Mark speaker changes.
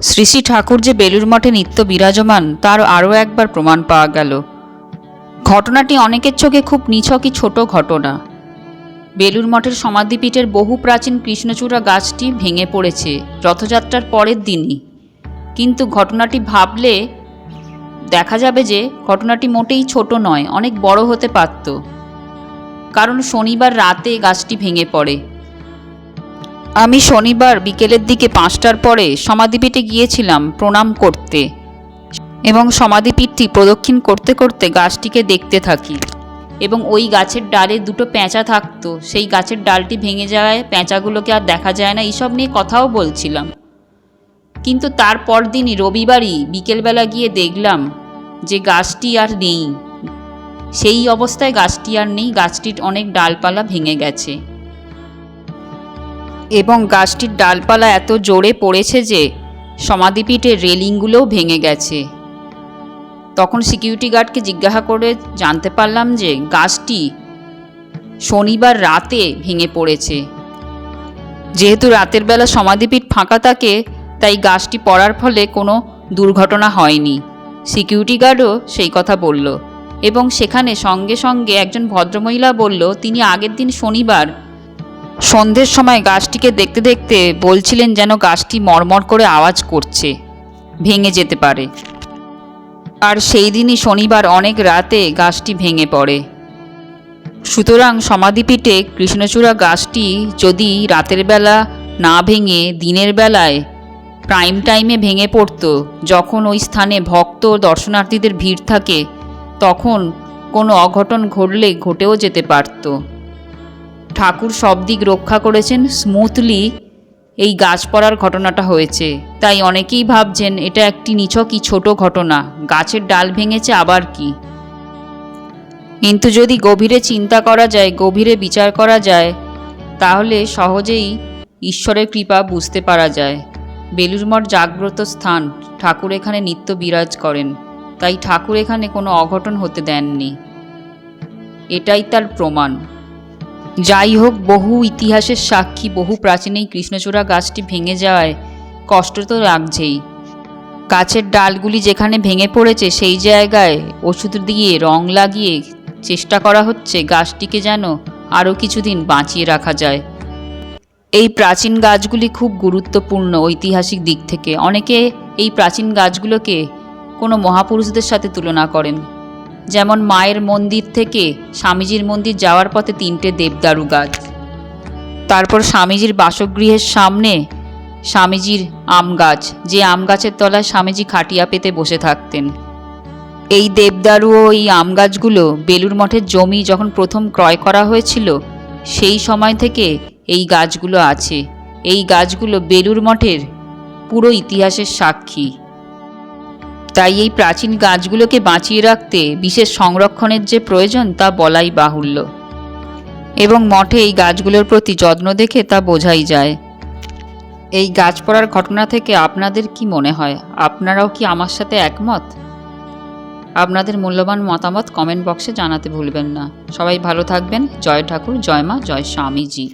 Speaker 1: শ্রী শ্রী ঠাকুর যে বেলুর মঠে নিত্য বিরাজমান, তার আরও একবার প্রমাণ পাওয়া গেল। ঘটনাটি অনেকের চোখে খুব নিছকই ছোট ঘটনা। বেলুর মঠের সমাধিপীঠের বহু প্রাচীন কৃষ্ণচূড়া গাছটি ভেঙে পড়েছে রথযাত্রার পরের দিনই। কিন্তু ঘটনাটি ভাবলে দেখা যাবে যে ঘটনাটি মোটেই ছোট নয়, অনেক বড় হতে পারত। কারণ শনিবার রাতে গাছটি ভেঙে পড়ে। আমি শনিবার বিকেলের দিকে পাঁচটার পরে সমাধিপীঠে গিয়েছিলাম প্রণাম করতে এবং সমাধিপীঠটি প্রদক্ষিণ করতে করতে গাছটিকে দেখতে থাকি। এবং ওই গাছের ডালে দুটো পেঁচা থাকতো। সেই গাছের ডালটি ভেঙে যাওয়ায় পেঁচাগুলোকে আর দেখা যায় না, এইসব নিয়ে কথাও বলছিলাম। কিন্তু তারপর দিনই রবিবারই বিকেলবেলা গিয়ে দেখলাম যে গাছটি আর নেই। সেই অবস্থায় গাছটি আর নেই, গাছটির অনেক ডালপালা ভেঙে গেছে। এবং গাছটির ডালপালা এত জোরে পড়েছে যে সমাধিপীঠের রেলিংগুলোও ভেঙে গেছে। তখন সিকিউরিটি গার্ডকে জিজ্ঞাসা করে জানতে পারলাম যে গাছটি শনিবার রাতে ভেঙে পড়েছে। যেহেতু রাতের বেলা সমাধিপীঠ ফাঁকা থাকে, তাই গাছটি পড়ার ফলে কোনো দুর্ঘটনা হয়নি। সিকিউরিটি গার্ডও সেই কথা বলল এবং সেখানে সঙ্গে সঙ্গে একজন ভদ্রমহিলা বলল, তিনি আগের দিন শনিবার সন্ধ্যের সময় গাছটিকে দেখতে দেখতে বলছিলেন যেন গাছটি মরমর করে আওয়াজ করছে, ভেঙে যেতে পারে। আর সেই দিনই শনিবার অনেক রাতে গাছটি ভেঙে পড়ে। সুতরাং সমাধিপীঠে কৃষ্ণচূড়া গাছটি যদি রাতের বেলা না ভেঙে দিনের বেলায় প্রাইম টাইমে ভেঙে পড়তো, যখন ওই স্থানে ভক্ত দর্শনার্থীদের ভিড় থাকে, তখন কোনো অঘটন ঘটলে ঘটেও যেতে পারতো। ঠাকুর সব দিক রক্ষা করেছেন স্মুথলি এই গাছ পড়ার ঘটনাটা হয়েছে। তাই অনেকেই ভাবছেন, এটা একটি নিছকই ছোট ঘটনা, গাছের ডাল ভেঙেছে আবার কি? কিন্তু যদি গভীরে চিন্তা করা যায়, গভীরে বিচার করা যায়, তাহলে সহজেই ঈশ্বরের কৃপা বুঝতে পারা যায়। বেলুর মঠ জাগ্রত স্থান, ঠাকুর এখানে নিত্য বিরাজ করেন, তাই ঠাকুর এখানে কোনো অঘটন হতে দেননি। এটাই তার প্রমাণ। যাই হোক, বহু ইতিহাসের সাক্ষী, বহু প্রাচীন এই কৃষ্ণচূড়া গাছটি ভেঙে যাওয়ায় কষ্ট তো লাগছেই। গাছের ডালগুলি যেখানে ভেঙে পড়েছে, সেই জায়গায় ওষুধ দিয়ে রং লাগিয়ে চেষ্টা করা হচ্ছে, গাছটিকে যেন আরও কিছুদিন বাঁচিয়ে রাখা যায়। এই প্রাচীন গাছগুলি খুব গুরুত্বপূর্ণ ঐতিহাসিক দিক থেকে। অনেকে এই প্রাচীন গাছগুলোকে কোনো মহাপুরুষদের সাথে তুলনা করেন। যেমন মায়ের মন্দির থেকে স্বামীজির মন্দির যাওয়ার পথে তিনটে দেবদারু গাছ। তারপর স্বামীজির বাসগৃহের সামনে স্বামীজির আম গাছ, যে আম গাছের তলায় স্বামীজি খাটিয়া পেতে বসে থাকতেন। এই দেবদারু ও এই আম গাছগুলো বেলুর মঠের জমি যখন প্রথম ক্রয় করা হয়েছিল, সেই সময় থেকে এই গাছগুলো আছে। এই গাছগুলো বেলুর মঠের পুরো ইতিহাসের সাক্ষী। তাই এই প্রাচীন গাছগুলোকে বাঁচিয়ে রাখতে বিশেষ সংরক্ষণের যে প্রয়োজন তা বলাই বাহুল্য। এবং মঠে এই গাছগুলোর প্রতি যত্ন দেখে তা বোঝাই যায়। এই গাছ পড়ার ঘটনা থেকে আপনাদের কি মনে হয়? আপনারাও কি আমার সাথে একমত? আপনাদের মূল্যবান মতামত কমেন্ট বক্সে জানাতে ভুলবেন না। সবাই ভালো থাকবেন। জয় ঠাকুর, জয় মা, জয় স্বামীজি।